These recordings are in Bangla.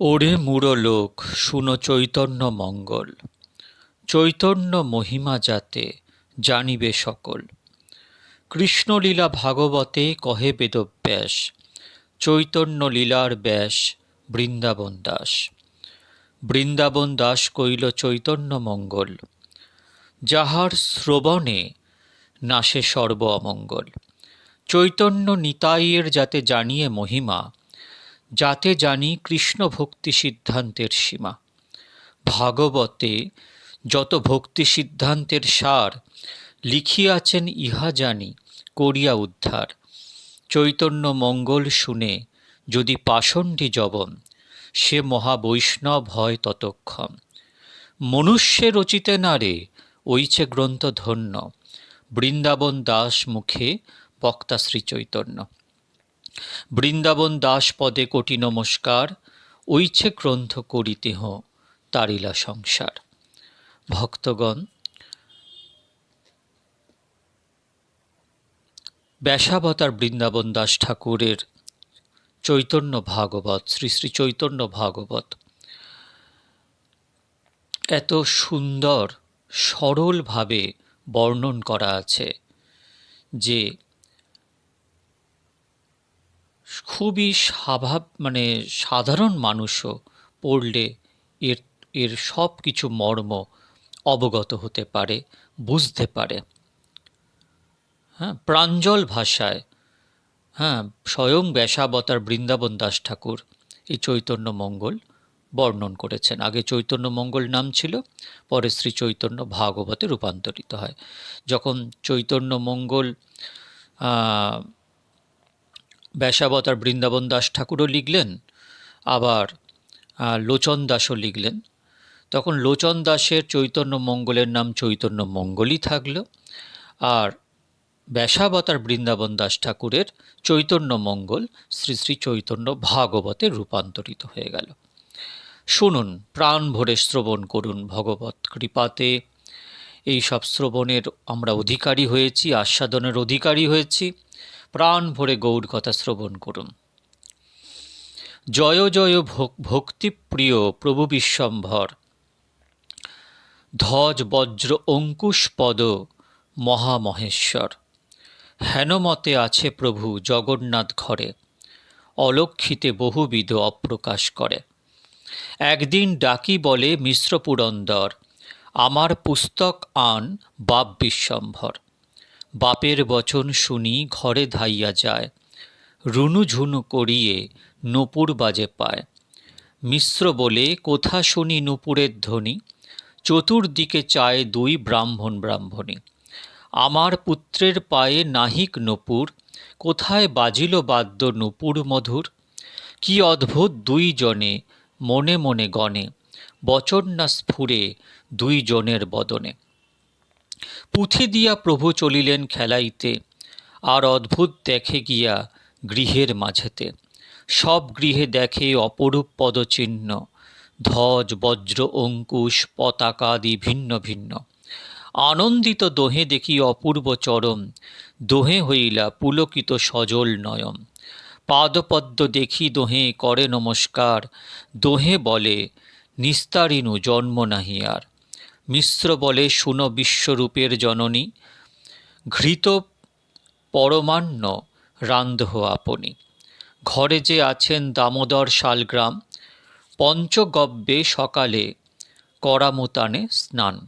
ওরে মূঢ়লোক শুনো চৈতন্য মঙ্গল। চৈতন্য মহিমা যাতে জানিবে সকল। কৃষ্ণলীলা ভাগবতে কহে বেদব্যাস, চৈতন্য লীলার ব্যাস, বৃন্দাবন দাস। বৃন্দাবন দাস কইল চৈতন্য মঙ্গল, যাহার শ্রবণে নাশে সর্ব অমঙ্গল। চৈতন্য নিতাইয়ের যাতে জানিয়ে মহিমা যাতে জানি কৃষ্ণ ভক্তি সিদ্ধান্তের সীমা। ভাগবতে যত ভক্তি সিদ্ধান্তের সার, লিখিয়াছেন ইহা জানি, করিয়া উদ্ধার। চৈতন্য মঙ্গল শুনে যদি পাষণ্ডী জবন, সে মহাবৈষ্ণব হয় ততক্ষণ। মনুষ্যে রচিতে নারে ওইছে গ্রন্থ ধন্য বৃন্দাবন দাস মুখে বক্তা শ্রী চৈতন্য বৃন্দাবন দাস পদে কোটি নমস্কার ঐছে গ্রন্থ করিতেহ তারিলা সংসার। ভক্তগণ, ব্যাসাবতার বৃন্দাবন দাস ঠাকুরের চৈতন্য ভাগবত, শ্রী শ্রী চৈতন্য ভাগবত, এত সুন্দর সরলভাবে বর্ণন করা আছে যে খুবই স্বাভাব মানে সাধারণ মানুষও পড়লে এর এর সব কিছু মর্ম অবগত হতে পারে, বুঝতে পারে। হ্যাঁ প্রাঞ্জল ভাষায় হ্যাঁ স্বয়ং ব্যাসাবতার বৃন্দাবন দাস ঠাকুর এই চৈতন্য মঙ্গল বর্ণন করেছেন। আগে চৈতন্য মঙ্গল নাম ছিল, পরে শ্রী চৈতন্য ভাগবতে রূপান্তরিত হয়। যখন চৈতন্য মঙ্গল ব্যাসাবতার বৃন্দাবন দাস ঠাকুরও লিখলেন, আবার লোচন দাসও লিখলেন। তখন লোচন দাসের চৈতন্য মঙ্গলের নাম চৈতন্য মঙ্গলই থাকল, আর ব্যাসাবতার বৃন্দাবন দাস ঠাকুরের চৈতন্য মঙ্গল শ্রী শ্রী চৈতন্য ভাগবতে রূপান্তরিত হয়ে গেল। শুনুন, প্রাণ ভরে শ্রবণ করুন ভগবত কৃপাতে। এই সব শ্রবণের আমরা অধিকারী হয়েছি, আস্বাদনের অধিকারী হয়েছি। প্রাণ ভরে গৌর কথা শ্রবণ করুন। জয় জয় ভক্তিপ্রিয় প্রভু বিশ্বম্ভর। ধ্বজ, বজ্র, অঙ্কুশ পদ মহামহেশ্বর। হেনমতে আছে প্রভু জগন্নাথ ঘরে, অলক্ষিতে বহুবিধ অপ্রকাশ করে। একদিন ডাকি বলে মিশ্র পুরন্দর আমার পুস্তক আন বাপ বিশ্বম্ভর। বাপের বচন শুনি ঘরে ধাইয়া যায়। রুনু ঝুনু করিয়ে নূপুর বাজে পায়। মিশ্র বলে, কোথা শুনি নূপুরের ধ্বনি? চতুর্দিকে চায় দুই ব্রাহ্মণ ব্রাহ্মণী। আমার পুত্রের পায়ে নাহিক নূপুর, কোথায় বাজিল বাদ্য নূপুর মধুর? কি অদ্ভুত দুই জনে মনে মনে গণে বচন না স্ফুরে দুই জনের বদনে। পুঁথি দিয়া প্রভু চলিলেন খেলাইতে, আর অদ্ভুত দেখে গিয়া গৃহের মাঝেতে। সব গৃহে দেখে অপরূপ পদচিহ্ন, ধ্বজ, বজ্র, অঙ্কুশ পতাকাদি ভিন্ন ভিন্ন। আনন্দিত দোহে দেখি অপূর্ব চরম, দোহে হইলা পুলকিত সজল নয়ম পাদপদ্ম দেখি দোহে করে নমস্কার, দোহে বলে নিস্তারিনু জন্ম নাহি আর। মিশ্র বলে শুন বিশ্বরূপের জননী, ঘৃত পরমান্ন রান্ধ আপনি। ঘরে যে আছেন দামোদর শালগ্রাম পঞ্চগব্যে সকালে করামতানে স্নান।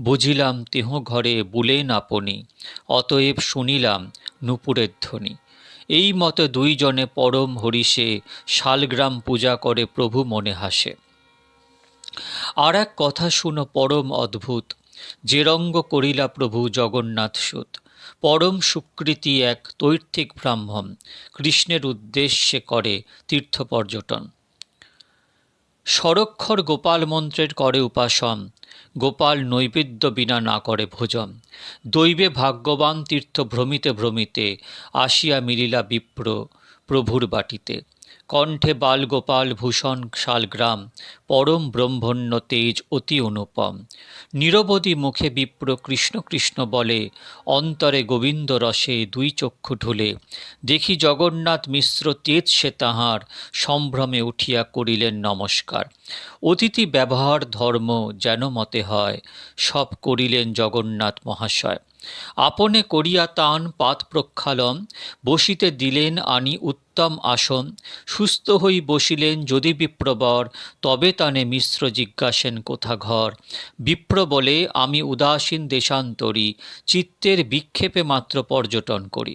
বুঝিলাম তেহ ঘরে বুলেন আপনি, অতএব শুনিলাম নুপুরের ধ্বনি। এই মতো দুইজনে পরম হরিষে শালগ্রাম পূজা করে প্রভু মনে হাসে। আর এক কথা শুনো, পরম অদ্ভুত। যে রঙ্গ করিলা প্রভু জগন্নাথ সুত, পরম সুকৃতি এক তৈর্থিক ব্রাহ্মণ, কৃষ্ণের উদ্দেশ্যে করে তীর্থ পর্যটন। সরক্ষর গোপাল মন্ত্রের করে উপাসন, গোপাল নৈবেদ্য বিনা না করে ভোজন। দৈবে ভাগ্যবান তীর্থ ভ্রমিতে ভ্রমিতে আসিয়া মিলিলা বিপ্র প্রভুর বাটিতে। কণ্ঠে বালগোপাল ভূষণ শালগ্রাম পরম ব্রহ্মণ্য তেজ অতি অনুপম। নিরবধি মুখে বিপ্র কৃষ্ণ কৃষ্ণ বলে, অন্তরে গোবিন্দ রসে দুই চক্ষু ঢুলে। দেখি জগন্নাথ মিশ্র তেজ সে তাহার, সম্ভ্রমে উঠিয়া করিলেন নমস্কার। অতিথি ব্যবহার ধর্ম যেন মতে হয়, সব করিলেন জগন্নাথ মহাশয়। আপনে করিয়া তান পাত প্রক্ষালম, বসিতে দিলেন আনি উত্তম আসন। সুস্থ হই বসিলেন যদি বিপ্রবর, তবে তানে মিশ্র জিজ্ঞাসেন, কোথা ঘর? বিপ্র বলে, আমি উদাসীন দেশান্তরী, চিত্তের বিক্ষেপে মাত্র পর্যটন করি।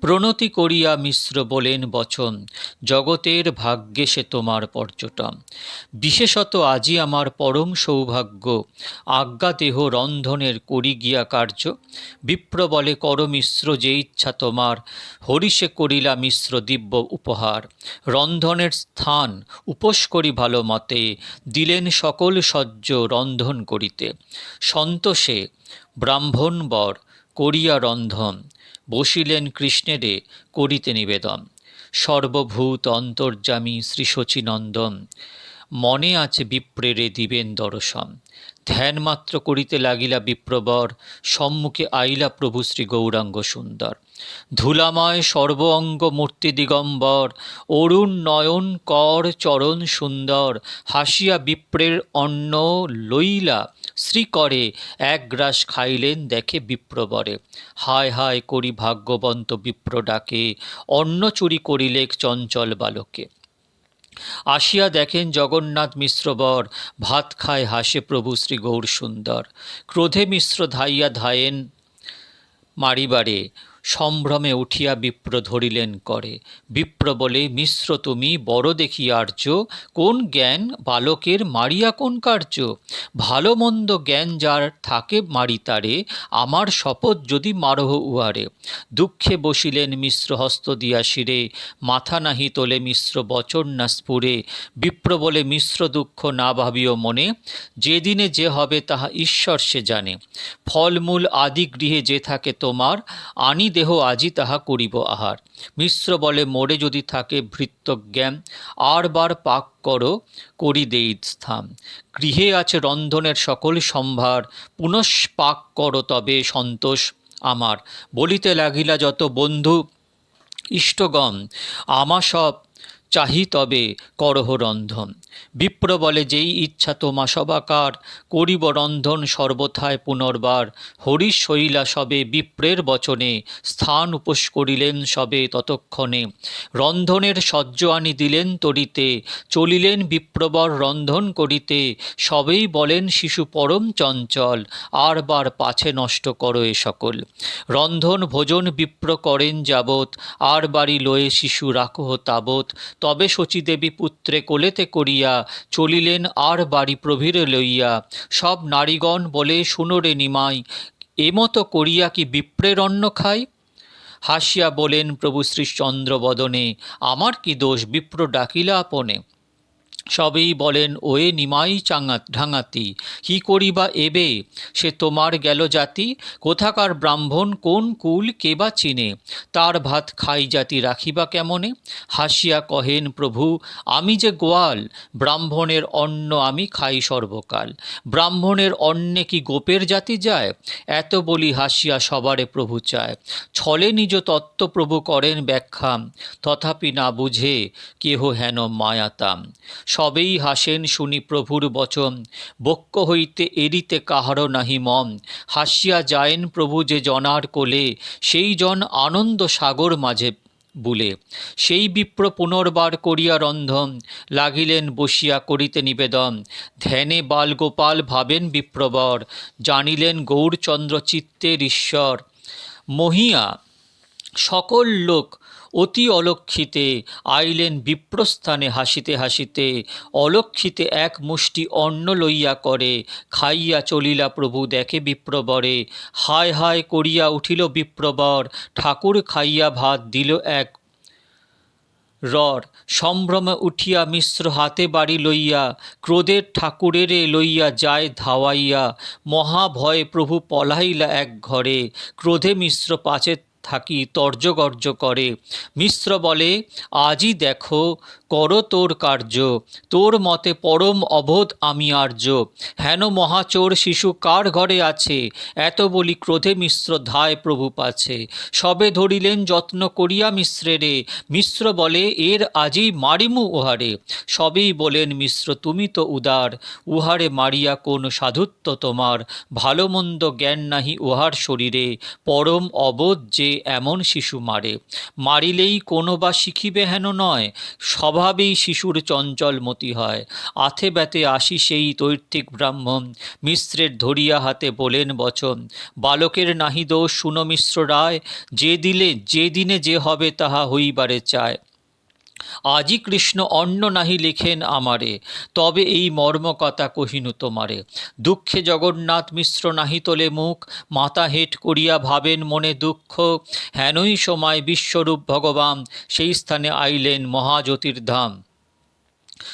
প্রণতি করিয়া মিশ্র বলেন, বচন, জগতের ভাগ্যে সে তোমার পর্যটন। বিশেষত আজি আমার পরম সৌভাগ্য, আজ্ঞা দেহ রন্ধনের করি গিয়া কার্য। বিপ্র বলে, কর মিশ্র যে ইচ্ছা তোমার হরিষে করিলা মিশ্র দিব্য উপহার। রন্ধনের স্থান উপোস করি ভালো মতে, দিলেন সকল সহ্য রন্ধন করিতে। সন্তোষে ব্রাহ্মণ বর করিয়া রন্ধন। বসিলেন কৃষ্ণেরে করিতে নিবেদন। সর্বভূত অন্তর্যামী শ্রী শচীনন্দন মনে আছে বিপ্রেরে দিবেন দর্শন। ধ্যান মাত্র করিতে লাগিলা বিপ্রবর, সম্মুখে আইলা প্রভু শ্রী গৌরাঙ্গ সুন্দর। ধুলাময় সর্ব অঙ্গ মূর্তি দিগম্বর, অরুণ নয়ন কর চরণ সুন্দর, হাসিয়া বিপ্রের অন্ন লইলা শ্রী করে এক গ্রাস খাইলেন দেখে বিপ্রবরে। হায় হায় করি ভাগ্যবন্ত বিপ্র ডাকে, অন্ন চুরি করিলেক চঞ্চল বালকে। আসিয়া দেখেন জগন্নাথ মিশ্রবর, ভাত খায় হাসে প্রভু শ্রী গৌর সুন্দর ক্রোধে মিশ্র ধাইয়া ধায়েন মারিবারে সম্ভ্রমে উঠিয়া বিপ্র ধরিলেন করে। বিপ্র বলে, মিশ্র তুমি, বড় দেখি আর্য, কোন জ্ঞান বালকের মারিয়া কোন কার্য? ভালো মন্দ জ্ঞান যার থাকে মারি তারে, আমার শপথ যদি মারহ উহারে। দুঃখে বসিলেন মিশ্র হস্ত দিয়া শিরে, মাথা নাহি তোলে মিশ্র বচন না স্ফুরে। বিপ্র বলে, মিশ্র দুঃখ না ভাবিও মনে যেদিনে যে হবে তাহা ঈশ্বর সে জানে। ফলমূল আদি গৃহে যে থাকে তোমার, আনি দেহ আজি তাহা করিব আহার। মিশ্র বলে মোড়ে যদি থাকে ভৃত্য জ্ঞান আর বার পাক করো, করি দেই স্থান। গৃহে আছে রন্ধনের সকল সম্ভার, পুনঃ পাক করো তবে সন্তোষ আমার। বলিতে লাগিলা যত বন্ধু, ইষ্টগণ, আমা সব চাহি তবে করহ রন্ধন। বিপ্র বলে যেই ইচ্ছা তোমা সবাকার, করিব রন্ধন সর্বথায় পুনর্বার। হরিশ শৈলা সবে বিপ্রের বচনে, স্থান উপোস করিলেন সবে ততক্ষণে। রন্ধনের সহ্য আনি দিলেন তরিতে, চলিলেন বিপ্রবর রন্ধন করিতে, সবেই বলেন শিশু পরম চঞ্চল, আর বার পাছে নষ্ট করো এ সকল। রন্ধন ভোজন বিপ্র করেন যাবৎ, আর বাড়ি লয়ে শিশু রাখহ তাবৎ। তবে শচীদেবী পুত্রে কোলেতে করিয়া চলিলেন আর বাড়ি প্রভীর লইয়া। সব নারীগণ বলে শুনরে নিমাই এমতো করিয়া কি বিপ্রের অন্ন খাই? হাসিয়া বলেন, প্রভু শ্রীচন্দ্র বদনে আমার কি দোষ? বিপ্র ডাকিলা আপনে। সবেই বলেন, ওয়ে নিমাই চাঙা ঢাঙাতি, কি করিবা এবে? সে তোমার গেল জাতি, কোথাকার ব্রাহ্মণ, কোন কুল কে বা চিনে? তার ভাত খাই জাতি রাখিবা কেমনে? হাসিয়া কহেন, প্রভু, আমি যে গোয়াল, ব্রাহ্মণের অন্ন আমি খাই সর্বকাল। ব্রাহ্মণের অন্নে কি গোপের জাতি যায়? এত বলি হাসিয়া সবারে প্রভু চায়। ছলে নিজ তত্ত্ব প্রভু করেন ব্যাখ্যা, তথাপি না বুঝে কেহ হেন মায়াতাম। সবেই হাসেন শুনি প্রভুর বচন বক্ষ হইতে এরিতে কাহারও নাহি মম হাসিয়া যায়েন প্রভু যে জনার কোলে, সেই জন আনন্দ সাগর মাঝে বুলে। সেই বিপ্র পুনর্বার করিয়া রন্ধন, লাগিলেন বসিয়া করিতে নিবেদন। ধ্যানে বালগোপাল ভাবেন বিপ্রবর, জানিলেন গৌরচন্দ্র চিত্তের ঈশ্বর। মহিয়া, সকল লোক অতি অলক্ষিতে আইলেন বিপ্রস্থানে হাসিতে হাসিতে, অলক্ষিতে এক মুষ্টি অন্ন লইয়া করে, খাইয়া চলিলা প্রভু দেখে বিপ্রবরে, হায় হায় করিয়া উঠিল বিপ্রবর, ঠাকুর খাইয়া ভাত দিল এক রর, সম্ভ্রমে উঠিয়া মিশ্র হাতে বাড়ি লইয়া, ক্রোধের ঠাকুরেরে লইয়া যায় ধাওয়াইয়া, মহাভয়ে প্রভু পলাইলা এক ঘরে, ক্রোধে মিশ্র পাচে থাকি তর্জগর্জ করে। মিশ্র বলে আজই দেখো করো তোর কার্য, তোর মতে পরম অবোধ আমি আর্য। হেন মহাচোর শিশু কার ঘরে আছে? এত বলি ক্রোধে মিশ্র ধায় প্রভু পাছে। সবে ধরিলেন যত্ন করিয়া মিশ্রেরে, মিশ্র বলে এর আজই মারিমু উহারে। সবেই বলেন, মিশ্র তুমি তো উদার, উহারে মারিয়া কোন সাধুত্ব তোমার? ভালো মন্দ জ্ঞান নাহি উহার শরীরে, পরম অবোধ যে এমন শিশু মারে। মারিলেই কোনো বা শিখিবে হেন নয় স্বভাবেই শিশুর চঞ্চল মতি হয়। আথে ব্যতে আসি সেই তৈর্থিক ব্রাহ্মণ। মিশ্রের ধরিয়া হাতে বলেন, বচন, বালকের নাহি দোষ, শুনো মিশ্র রায়, যে দিলে, যে দিনে যে হবে তাহা হইবারে চায়। আজই কৃষ্ণ অন্ন নাহি লিখেন আমারে, তবে এই মর্মকথা কহিনু তোমারে। দুঃখে জগন্নাথ মিশ্র নাহি তোলে মুখ, মাথা হেট করিয়া ভাবেন মনে দুঃখ। হেনই সময় বিশ্বরূপ ভগবান, সেই স্থানে আইলেন মহাজ্যোতির্ধাম।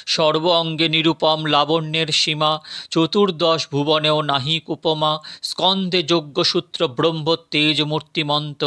সর্ব অঙ্গে নিরুপম লাবণ্যের সীমা, চতুর্দশ ভুবনেও নাহিক উপমা স্কন্ধে যজ্ঞসূত্র ব্রহ্ম তেজ মূর্তিমন্ত,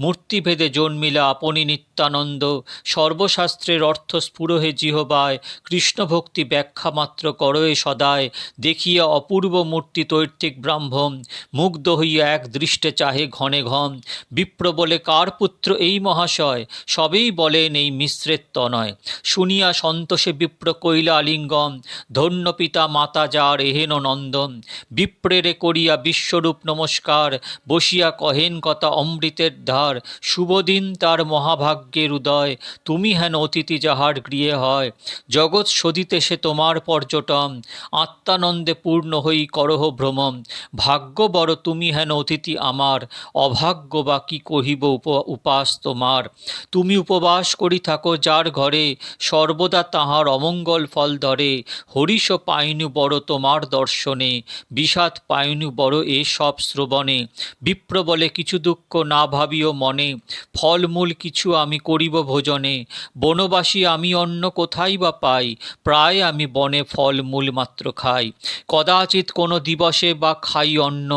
মূর্তিভেদে জন্মিলা আপনি নিত্যানন্দ, সর্বশাস্ত্রের অর্থ স্ফুরহে জিহবায়, কৃষ্ণভক্তি ব্যাখ্যা মাত্র করয়ে সদায়, দেখিয়া অপূর্ব মূর্তি তৈর্থিক ব্রাহ্মণ, মুগ্ধ হইয়া এক দৃষ্টে চাহে ঘনে ঘন, বিপ্র বলে, কার পুত্র এই মহাশয়? সবেই বলেন এই মিশ্রের তনয় শুনিয়া সন্তোষে বিপ্র কইলা আলিঙ্গন ধন্য পিতা মাতা যার এহেন নন্দন। বিপ্রেরে করিয়া বিশ্বরূপ নমস্কার, বসিয়া কহেন কথা অমৃতের ধার। শুভদিন তার মহাভাগ্যের উদয়, তুমি হেন অতিথি যাহার গৃহে হয়। জগৎ সদিতে সে তোমার পর্যটন, আত্মানন্দে পূর্ণ হই করহ ভ্রমণ। ভাগ্য বড়, তুমি হেন অতিথি আমার, অভাগ্য বা কি কহিব উপ, উপাস তোমার। তুমি উপবাস করি থাকো যার ঘরে, সর্বদা তাহার অমঙ্গল ফল ধরে, হরিষ পাইনু বড় তোমার দর্শনে, বিষাদ পাইনু বড় এ সব শ্রবণে, বিপ্র বলে কিছু দুঃখ না ভাবিও মনে, ফলমূল কিছু আমি করিব ভোজনে, বনবাসী আমি অন্য কোথায় বা পাই, প্রায় আমি বনে ফলমূল মাত্র খাই, কদাচিৎ কোনো দিবসে বা খাই অন্ন,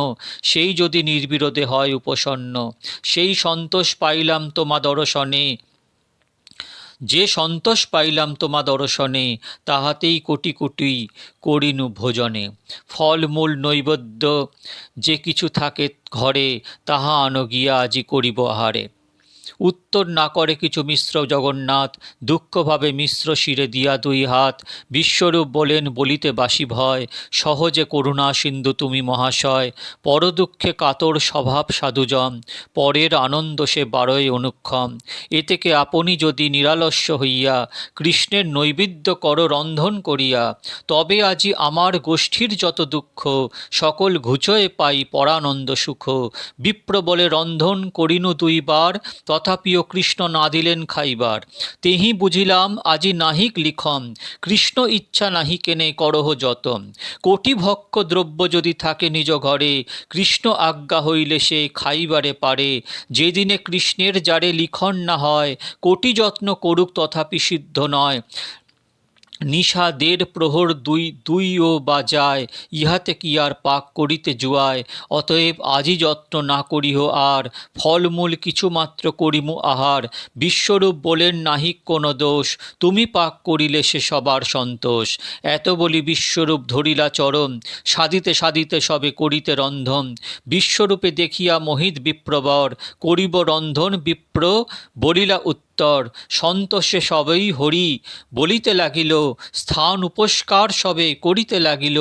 সেই যদি নির্বিরোধে হয় উপসন্ন সেই সন্তোষ পাইলাম তোমা দর্শনে। যে সন্তোষ পাইলাম তোমা দর্শনে, তাহাতেই কোটি কোটি করিনু ভোজনে। ফলমূল নৈবেদ্য যে কিছু থাকে ঘরে, তাহা আনো গিয়া আজি করিব আহারে। উত্তর না করে কিছু মিশ্র জগন্নাথ, দুঃখভাবে মিশ্র শিরে দিয়া দুই হাত, বিশ্বরূপ বলেন বলিতে বাসি ভয়, সহজে করুণা সিন্ধু তুমি মহাশয়, পরদুঃখে কাতর স্বভাব সাধুজন, পরের আনন্দ সে বারোয় অনুক্ষম। এ থেকে আপনি যদি নিরালস্য হইয়া কৃষ্ণের নৈবেদ্য কর রন্ধন করিয়া, তবে আজি আমার গোষ্ঠীর যত দুঃখ, সকল ঘুচয়ে পাই পরানন্দ সুখ। বিপ্র বলে রন্ধন করিনু দুইবার তথাপিও কৃষ্ণ না দিলেন খাইবার। তেহি বুঝিলাম, আজি নাহিক লিখম, কৃষ্ণ ইচ্ছা নাহি কেনে করহ যতম। কোটি ভক্ষ দ্রব্য যদি থাকে নিজ ঘরে, কৃষ্ণ আজ্ঞা হইলে সে খাইবারে পারে। যেদিনে কৃষ্ণের যারে লিখন না হয়, কোটি যত্ন করুক তথাপি সিদ্ধ নয়। নিশা দেড় প্রহর দুই দুইও বা যায় ইহাতে কি আর পাক করিতে জুয়ায়? অতএব আজি যত্ন না করিহ আর, ফলমূল কিছুমাত্র করিমু আহার। বিশ্বরূপ বলেন নাহি কোনো দোষ, তুমি পাক করিলে সে সবার সন্তোষ। এত বলি বিশ্বরূপ ধরিলা চরম সাধিতে সাধিতে সবে করিতে রন্ধন। বিশ্বরূপে দেখিয়া মোহিত বিপ্রবর, করিব রন্ধন বিপ্র, বলিলা উত্তর, সন্তোষে সবেই হরি, বলিতে লাগিল, স্থান উপস্কার সবে করিতে লাগিল।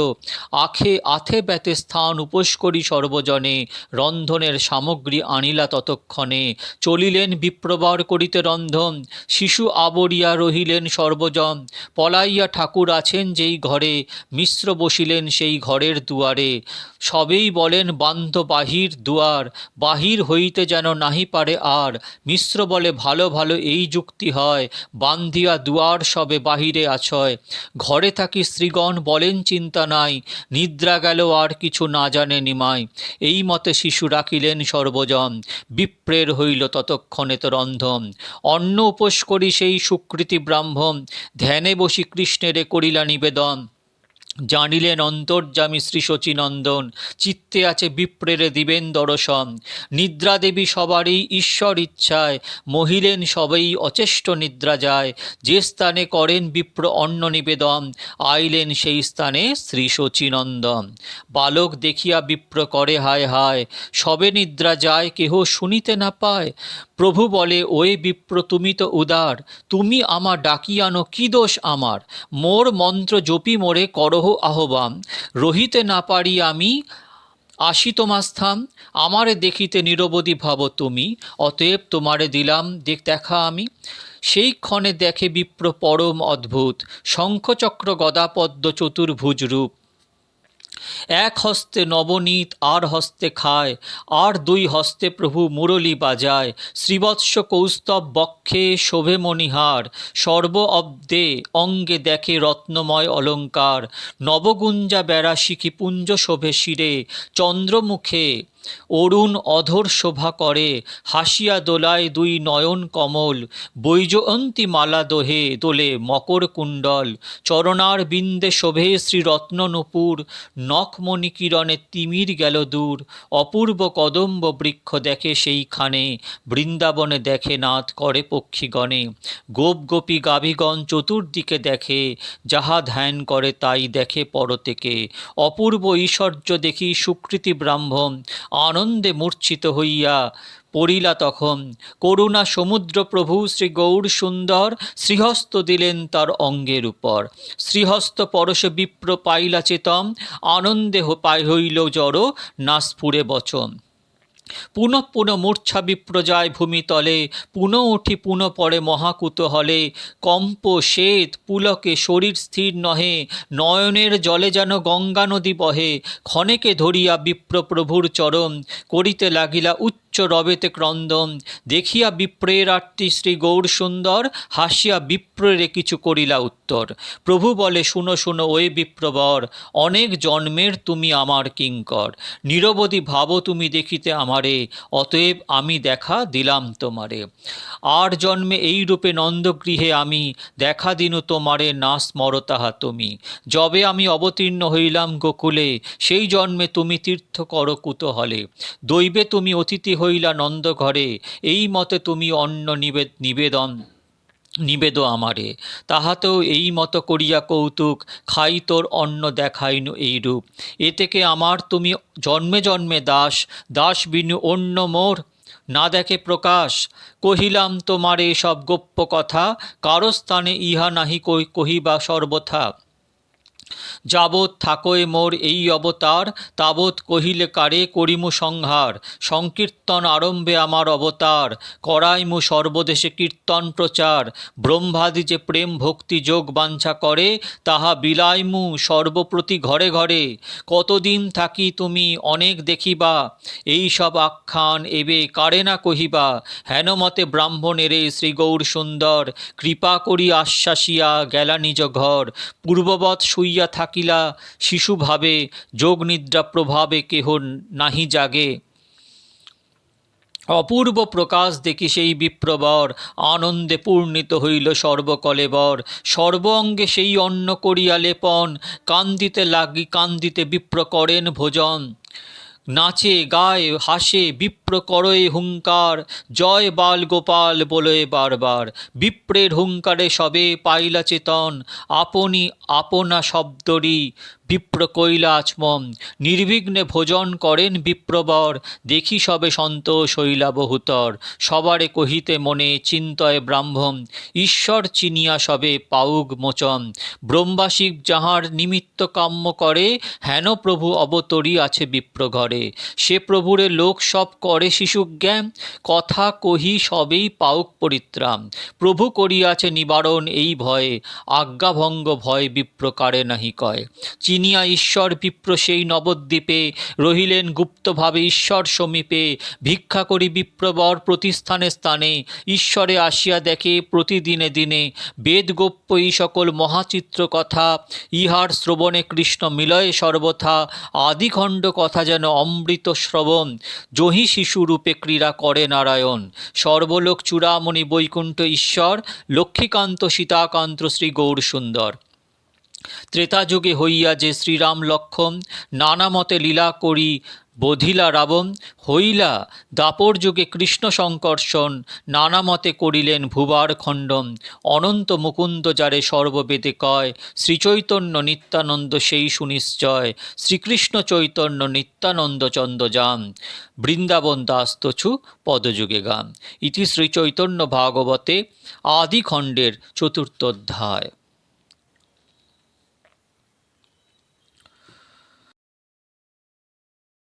আখে আথে ব্যতে স্থান উপোস করি সর্বজনে, রন্ধনের সামগ্রী আনিলা ততক্ষণে। চলিলেন বিপ্রবর করিতে রন্ধন, শিশু আবরিয়া রহিলেন সর্বজন। পলাইয়া ঠাকুর আছেন যেই ঘরে, মিশ্র বসিলেন সেই ঘরের দুয়ারে। সবেই বলেন বান্ধ বাহির দুয়ার, বাহির হইতে যেন নাহি পারে আর। মিশ্র বলে, ভালো ভালো এই যুক্তি হয়, বান্ধিয়া দুয়ার সবে বাহিরে আছয়। ঘরে থাকি শ্রীগণ, বলেন চিন্তা নাই, নিদ্রা গেল আর কিছু না জানে নিমাই। এই মতে শিশু রাখিলেন সর্বজন, বিপ্রের হইল ততক্ষণে তো রন্ধন। অন্ন উপোস করি সেই সুকৃতি ব্রাহ্মণ, ধ্যানে বসি কৃষ্ণেরে করিলা নিবেদন। জানিলেন অন্তর্যামী শ্রী শচীনন্দন চিত্তে আছে বিপ্রেরে দিবেন দর্শন। নিদ্রা দেবী সবারই ঈশ্বর ইচ্ছায়, মহিলেন সবেই অচেষ্ট নিদ্রা যায়। যে স্থানে করেন বিপ্র অন্ন নিবেদন, আইলেন সেই স্থানে শ্রী শচীনন্দন বালক দেখিয়া বিপ্র করে, হায় হায়, সবে নিদ্রা যায়, কেহ শুনিতে না পায়। প্রভু বলে ওয়ে বিপ্র তুমি তো উদার, তুমি আমার ডাকিয়ানো কি দোষ আমার? মোর মন্ত্র জপি মোরে করহ আহ্বান রহিতে না পারি আমি আসি তোমাস্থাম আমারে দেখিতে নিরবধি ভাব তুমি অতএব তোমারে দিলাম দেখ দেখা আমি সেই ক্ষণে দেখে বিপ্র পরম অদ্ভুত শঙ্খচক্র গদাপদ্ম চতুর্ভুজ রূপ এক হস্তে নবনীত, আর হস্তে খায়, আর দুই হস্তে প্রভু মুরলী বাজায়। শ্রীবৎস কৌস্তব বক্ষে শোভে মণিহার, সর্ব অব্দে অঙ্গে দেখে রত্নময় অলঙ্কার। নবগুঞ্জা বেড়া শিখি পুঞ্জ শোভে শিরে, চন্দ্রমুখে অরুণ অধর শোভা করে, হাসিয়া দোলায় দুই নয়ন কমল, বৈজয়ন্তী মালা দোহে দোলে মকর কুণ্ডল, চরণার বিন্দে শোভে শ্রীরত্ন নূপুর, নখমণি কিরণে তিমির গেল দূর, অপূর্ব কদম্ব বৃক্ষ দেখে সেইখানে, বৃন্দাবনে দেখে নাথ করে পক্ষীগণে, গোপ গোপী গাভীগণ চতুর্দিকে দেখে, যাহা ধ্যান করে তাই দেখে পরতেকে, অপূর্ব ঐশ্বর্য দেখি সুকৃতি ব্রাহ্মণ আনন্দে মূর্ছিত হইয়া পড়িলা তখন। করুণা সমুদ্র প্রভু শ্রী গৌর সুন্দর শ্রীহস্ত দিলেন তার অঙ্গের উপর। শ্রীহস্ত পরশ বিপ্র পাইলা চেতম, আনন্দে পাই হইল জড় নাসপুরে বচন। পুনঃ পুনঃ মূর্ছা বিপ্রজায় ভূমিতলে পুনঃ উঠি পুনঃ পড়ে মহাকুতহলে। কম্প শ্বেত পুলকে শরীর স্থির নহে, নয়নের জলে যেন গঙ্গা নদী বহে, ক্ষণেকে ধরিয়া বিপ্র প্রভুর চরম করিতে লাগিলা উচ্চ রবেতে ক্রন্দন, দেখিয়া বিপ্রের আটটি শ্রী গৌর সুন্দর, হাসিয়া বিপ্রেরে কিছু করিলা উত্তর। প্রভু বলে, শুনো শুনো, ওই বিপ্রবর, অনেক জন্মের তুমি আমার কিঙ্কর। নিরবধি ভাবো তুমি দেখিতে আমারে, অতএব আমি দেখা দিলাম তোমারে। আর জন্মে এই রূপে নন্দগৃহে আমি, দেখা দিনু তোমারে না স্মর তাহা তুমি। যবে আমি অবতীর্ণ হইলাম গোকুলে, সেই জন্মে তুমি তীর্থ কর কুতহলে। দৈবে তুমি অতিথি হইলা নন্দ ঘরে, এই মতে তুমি অন্ন নিবেদ, নিবেদন, নিবেদ আমারে। তাহাতেও এই মতো করিয়া কৌতুক, খাই তোর অন্ন দেখাইনু এই রূপ এ থেকে আমার তুমি জন্মে জন্মে দাস দাস বিনু অন্য মোর, না দেখে প্রকাশ। কহিলাম, তোমারে সব গোপ্য কথা, কারও স্থানে ইহা নাহি কহিবা সর্বথা। যাবৎ থাকোয় মোর এই অবতার, তাবৎ কহিলে কারে করিমু সংহার? সংকীর্তন আরম্ভে আমার অবতার, করাইমু সর্বদেশে কীর্তন প্রচার। ব্রহ্মাদি যে প্রেম ভক্তি যোগ বাঞ্ছা করে, তাহা বিলাইমু সর্বপ্রতি ঘরে ঘরে। কতদিন থাকি তুমি অনেক দেখিবা, এই সব আখ্যান এবে কারে না কহিবা? হেন মতে ব্রাহ্মণেরে শ্রী গৌর সুন্দর কৃপা করি আশ্বাসিয়া গেলা নিজ ঘর। পূর্ববৎ শুইয়া থাকিলা, শিশুভাবে যোগ নিদ্রা প্রভাবে কেহ নাহি জাগে। অপূর্ব প্রকাশ দেখি সেই বিপ্রবর, আনন্দে পূর্ণিত হইল সর্বকলেবর। সর্ব অঙ্গে সেই অন্ন করিয়া লেপন, কান্দিতে লাগি, কান্দিতে বিপ্র করেন ভোজন। নাচে, গায়ে, হাসে, বিপ্র করয়ে হুঙ্কার, জয় বাল গোপাল বলে বারবার। বিপ্রের হুঙ্কারে সবে পাইলা চেতন, আপনি আপনা শব্দরি বিপ্র কইলা আচমম নির্বিঘ্নে ভোজন করেন বিপ্রবর, দেখি সবে সন্তোষ হইলা বহুতর সবারে কহিতে মনে চিন্তয় ব্রাহ্মণ ঈশ্বর চিনিয়া সবে পাউগ মোচন ব্রহ্মাশিক যাহার নিমিত্ত কাম্য করে, হেন প্রভু অবতরী আছে বিপ্র ঘরে সে প্রভুরে লোক সব করে শিশুজ্ঞান, কথা কহি সবেই পাউক পরিত্রাম প্রভু করিয়াছে নিবারণ এই ভয়ে, আজ্ঞাভঙ্গ ভয় বিপ্রকারে নাহি কয় চিনিয়া ঈশ্বর বিপ্র সেই নবদ্বীপে, রহিলেন গুপ্তভাবে ঈশ্বর সমীপে, ভিক্ষা করি বিপ্রবর প্রতিস্থানে স্থানে, ঈশ্বরে আসিয়া দেখে প্রতিদিনে দিনে, বেদ গোপ্য এই সকল মহাচিত্র কথা, ইহার শ্রবণে কৃষ্ণ মিলয়ে সর্বথা, আদিখণ্ড কথা যেন অমৃত শ্রবণ, জহি শিশুরূপে ক্রীড়া করে নারায়ণ। সর্বলোক চূড়ামণি বৈকুণ্ঠ ঈশ্বর, লক্ষ্মীকান্ত সীতাকান্ত শ্রী গৌর সুন্দর ত্রেতাযুগে হইয়া যে শ্রীরাম লক্ষণ নানা মতে লীলা করি বধিলা রাবণ, হইলা দাপর যুগে কৃষ্ণ সংকর্ষণ নানা মতে করিলেন ভুবার খণ্ডন অনন্ত মুকুন্দ যারে সর্ববেদে কয়, শ্রীচৈতন্য নিত্যানন্দ সেই সুনিশ্চয়, শ্রীকৃষ্ণ চৈতন্য নিত্যানন্দ চন্দ্রযান, বৃন্দাবন দাস তছু পদযুগে গান। ইতি শ্রীচৈতন্য ভাগবতে আদিখণ্ডের চতুর্থ অধ্যায়।